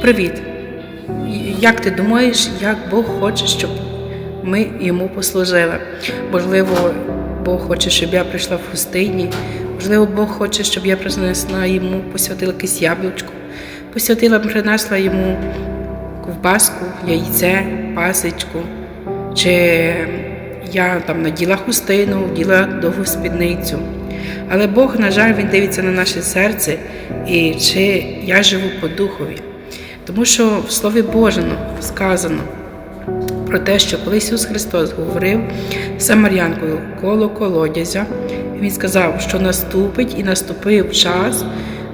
Привіт! Як ти думаєш, як Бог хоче, щоб ми йому послужили? Можливо, Бог хоче, щоб я прийшла в пустині. Можливо, Бог хоче, щоб я принесла йому, посвятила якесь яблучко, посвятила, принесла йому ковбаску, яйце, пасочку. Чи я там наділа хустину, вділа довгу спідницю. Але Бог, на жаль, Він дивиться на наше серце і чи я живу по духові. Тому що в Слові Божому сказано про те, що коли Ісус Христос говорив з Самарянкою коло колодязя, Він сказав, що наступить і наступив час,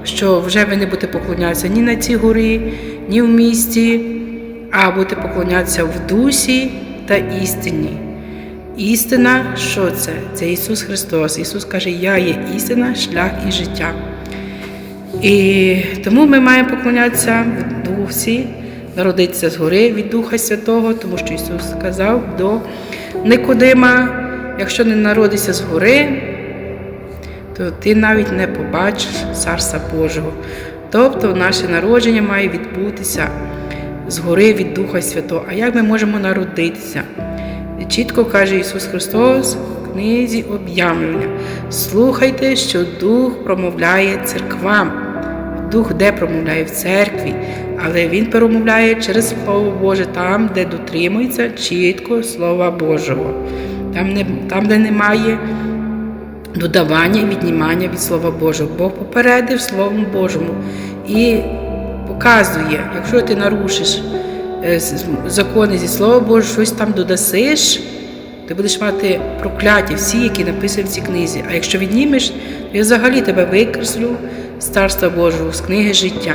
що вже ви не будете поклонятися ні на цій горі, ні в місті, а будете поклонятися в дусі та істині. Істина, що це? Це Ісус Христос. Ісус каже, Я є істина, шлях і життя. І тому ми маємо поклонятися в Дусі, народитися згори від Духа Святого, тому що Ісус сказав до Никодима, якщо не народишся згори, то ти навіть не побачиш Царства Божого. Тобто наше народження має відбутися згори від Духа Святого. А як ми можемо народитися? Чітко каже Ісус Христос в книзі об'явлення. Слухайте, що Дух промовляє церквам. Дух де промовляє в церкві, але Він промовляє через Слово Боже там, де дотримується чітко Слова Божого, там, не, там де немає додавання і віднімання від Слова Божого. Бог попередив Словом Божому і показує, якщо ти нарушиш е, закони зі Слова Божого, щось там додасиш, ти будеш мати прокляття всі, які написані в цій книзі. А якщо віднімеш, то я взагалі тебе викреслю з Царства Божого, з книги життя.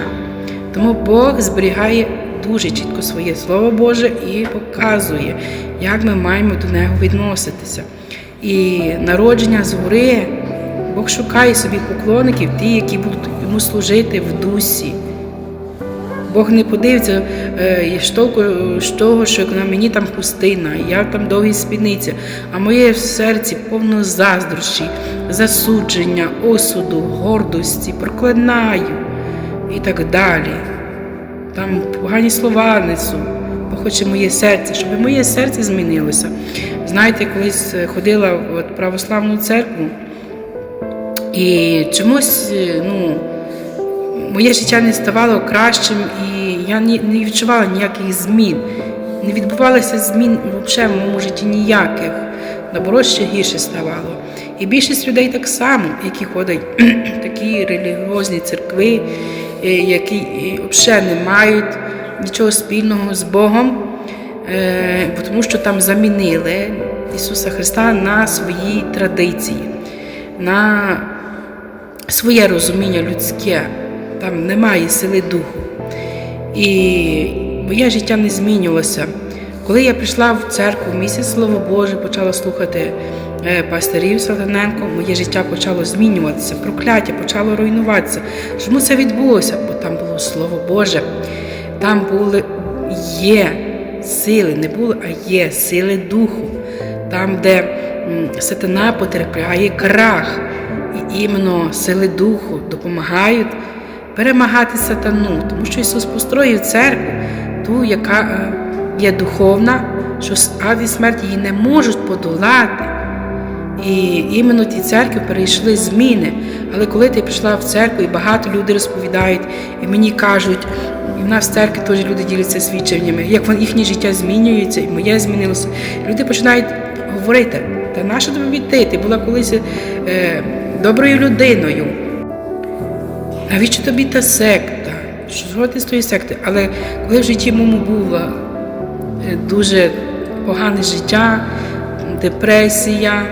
Тому Бог зберігає дуже чітко своє Слово Боже і показує, як ми маємо до нього відноситися. І народження згори, Бог шукає собі поклонників, ті, які будуть йому служити в дусі. Бог не подивиться е, з того, що на мені там пустина, я там довгі спідниці, а моє серці повно заздрощі, засудження, осуду, гордості, проклинаю і так далі. Там погані слова несу, бо хоче моє серце, щоб моє серце змінилося. Знаєте, колись ходила в православну церкву і чомусь, е, ну моє життя не ставало кращим, і я не відчувала ніяких змін. Не відбувалося змін взагалі в моєму житті ніяких. Наоборот, ще гірше ставало. І більшість людей так само, які ходять в такі релігіозні церкви, е, які взагалі не мають нічого спільного з Богом, е, тому що там замінили Ісуса Христа на свої традиції, на своє розуміння людське там немає сили духу. І моє життя не змінювалося. Коли я прийшла в церкву в місяць Слово Боже, почала слухати е, пастирів Салтаненко, моє життя почало змінюватися, прокляття почало руйнуватися. Чому це відбулося? Бо там було Слово Боже, там були є сили, не було, а є сили духу, там, де сатана потерпляє крах, і іменно сили духу допомагають перемагати сатану, тому що Ісус построїв церкву, ту, яка е, є духовна, що ад і смерть її не можуть подолати. І іменно ті церкви перейшли зміни. Але коли ти пішла в церкву, і багато людей розповідають, і мені кажуть, і в нас в церкві теж люди діляться свідченнями, як їхнє життя змінюється, і моє змінилося. Люди починають говорити, та наша тобі йти, ти була колись е, доброю людиною. Навіщо тобі та секта? Що ти з тої секти? Але коли в житті моєму було е, дуже погане життя, депресія,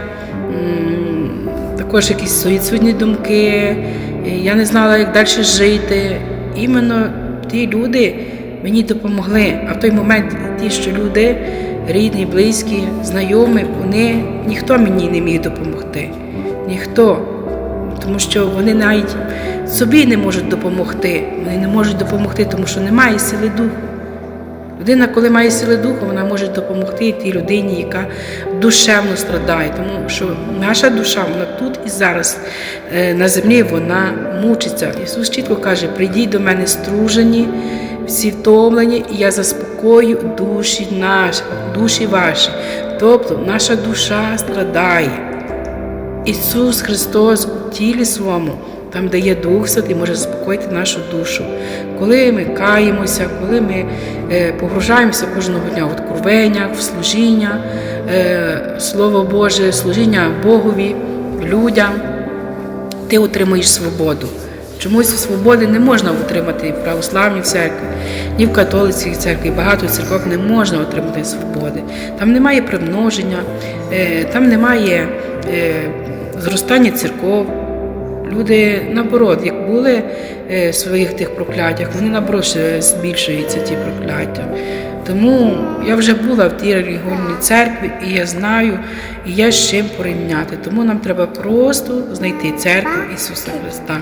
також якісь суїцидні думки, я не знала, як далі жити. Іменно ті люди мені допомогли. А в той момент ті, що люди, рідні, близькі, знайомі, вони ніхто мені не міг допомогти. Ніхто. Тому що вони навіть собі не можуть допомогти. Вони не можуть допомогти, тому що немає сили духу. Людина, коли має сили духу, вона може допомогти тій людині, яка душевно страдає. Тому що наша душа, вона тут і зараз на землі вона мучиться. Ісус чітко каже: прийдіть до мене стружені, всі втомлені, і я заспокою душі наші, душі ваші. Тобто наша душа страдає. Ісус Христос у тілі своєму, там, де є Дух Святий, може заспокоїти нашу душу. Коли ми каємося, коли ми е, погружаємося кожного дня в откровення, в служіння, е, Слово Боже, служіння Богові, людям, ти отримуєш свободу. Чомусь свободи не можна отримати в православній церкві, ні в католицькій церкві, багато церков не можна отримати свободи. Там немає примноження, е, там немає зростання церков. Люди наоборот, як були е, в своїх тих прокляттях, вони наоборот збільшуються ті прокляття. Тому я вже була в тій релігійній церкві, і я знаю, і є з чим порівняти. Тому нам треба просто знайти церкву Ісуса Христа.